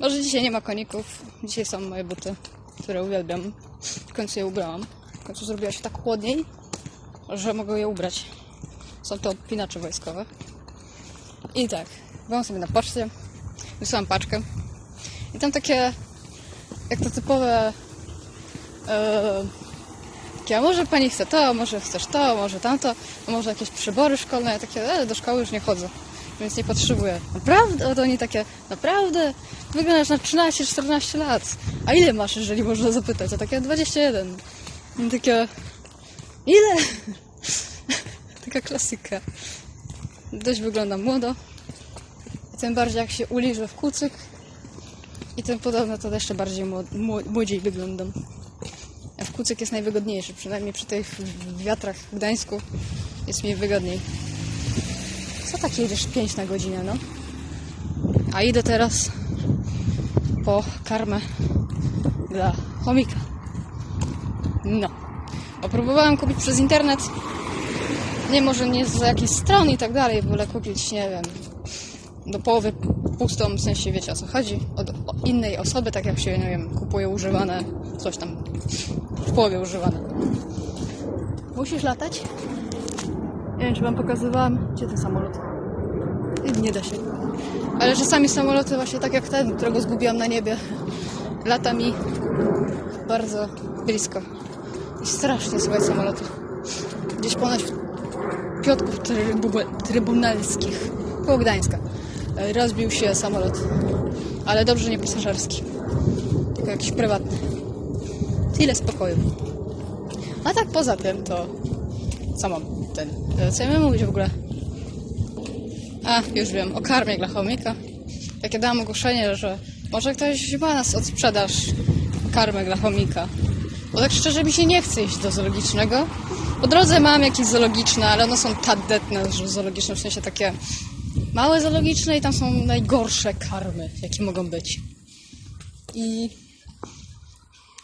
Może dzisiaj nie ma koników. Dzisiaj są moje buty, które uwielbiam. W końcu je ubrałam. W końcu zrobiła się tak chłodniej, że mogę je ubrać. Są to pinacze wojskowe. I tak, byłam sobie na poczcie, wysłałam paczkę. I tam takie, jak to typowe, e, takie, a może pani chce to, może chcesz to, może tamto, a może jakieś przybory szkolne. Ja takie, ale do szkoły już nie chodzę, więc nie potrzebuję. Naprawdę? To oni takie, naprawdę? Wyglądasz na 13-14 lat. A ile masz, jeżeli można zapytać? A takie 21. I takie, ile? Taka klasyka. Dość wyglądam młodo. I tym bardziej jak się uliżę w kucyk. I tym podobne to jeszcze bardziej młod- mło- młodziej wyglądam. A w kucyk jest najwygodniejszy, przynajmniej przy tych wiatrach w Gdańsku jest mi wygodniej. Co tak jedziesz 5 na godzinę, no? A idę teraz po karmę dla chomika. No. A próbowałam kupić przez internet. Nie może nie z jakichś stron i tak dalej, wolę kupić, nie wiem, do połowy pustą, w sensie wiecie o co chodzi, od innej osoby, tak jak się, nie wiem, kupuje używane, coś tam, w połowie używane. Musisz latać? Nie wiem, czy wam pokazywałam, gdzie ten samolot? Nie da się. Ale czasami samoloty właśnie tak jak ten, którego zgubiłam na niebie, lata mi bardzo blisko. I strasznie słuchaj samoloty. Gdzieś ponad Piotrków trybu- Trybunalskich, koło Gdańska. E, Rozbił się samolot. Ale dobrze nie pasażerski. Tylko jakiś prywatny. Tyle spokoju. A tak poza tym to... Co mam ten... Co ja mówić w ogóle? A, już wiem. O karmie dla chomika. Takie dałam ogłoszenie, że może ktoś ma nas od sprzedaż karmy dla chomika. Bo tak szczerze mi się nie chce iść do zoologicznego. Po drodze mam jakieś zoologiczne, ale one są tandetne że zoologiczne, w sensie takie małe zoologiczne i tam są najgorsze karmy, jakie mogą być. I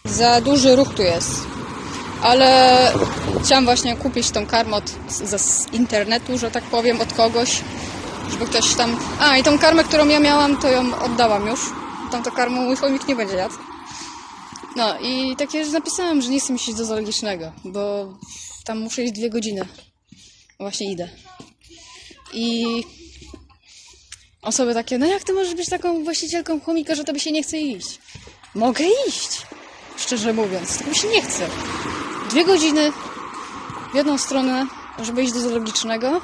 za duży ruch tu jest. Ale chciałam właśnie kupić tą karmę od, z, z internetu, że tak powiem, od kogoś, żeby ktoś tam... A, i tą karmę, którą ja miałam, to ją oddałam już. Tamtą karmę mój chomik nie będzie jadł. No i takie, że napisałem, że nie chcę iść do zoologicznego, bo tam muszę iść dwie godziny. Właśnie idę. I osoby takie, no jak ty możesz być taką właścicielką chomika, że tobie się nie chce iść? Mogę iść, szczerze mówiąc, tylko mi się nie chce. Dwie godziny w jedną stronę, żeby iść do zoologicznego.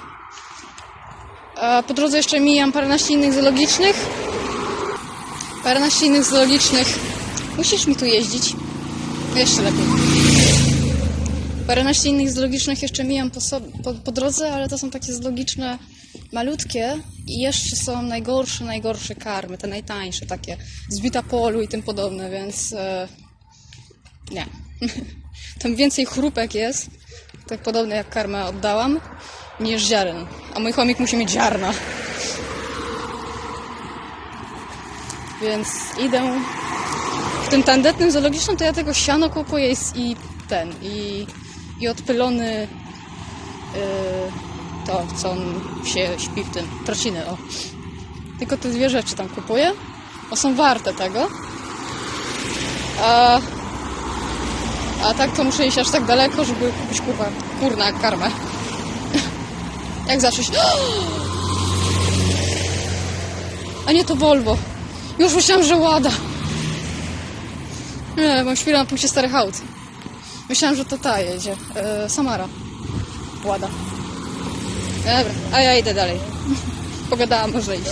Po drodze jeszcze mijam paręnaście innych zoologicznych. Paręnaście innych zoologicznych. Musisz mi tu jeździć. Jeszcze lepiej. Paręnaście innych zoologicznych jeszcze mijam po, sobie, po, po drodze, ale to są takie zoologiczne malutkie i jeszcze są najgorsze, najgorsze karmy, te najtańsze, takie z Vitapolu i tym podobne, więc e, nie. Tam więcej chrupek jest, tak podobne jak karmę oddałam, niż ziaren. A mój chomik musi mieć ziarna. Więc idę w tym tandetnym zoologicznym to ja tego siano kupuję i, ten, i, i odpylony yy, to, co on się śpi w tym, trociny, o. Tylko te dwie rzeczy tam kupuję, bo są warte tego. A, a tak to muszę iść aż tak daleko, żeby kupić kurwa, kurna karmę. Jak zacząć? A nie to Volvo. Już myślałam, że Łada. Nie, mam chwilę na punkcie starych aut. Myślałam, że to ta jedzie. E, Samara. Łada. Dobra, a ja idę dalej. Pogadałam, może iść.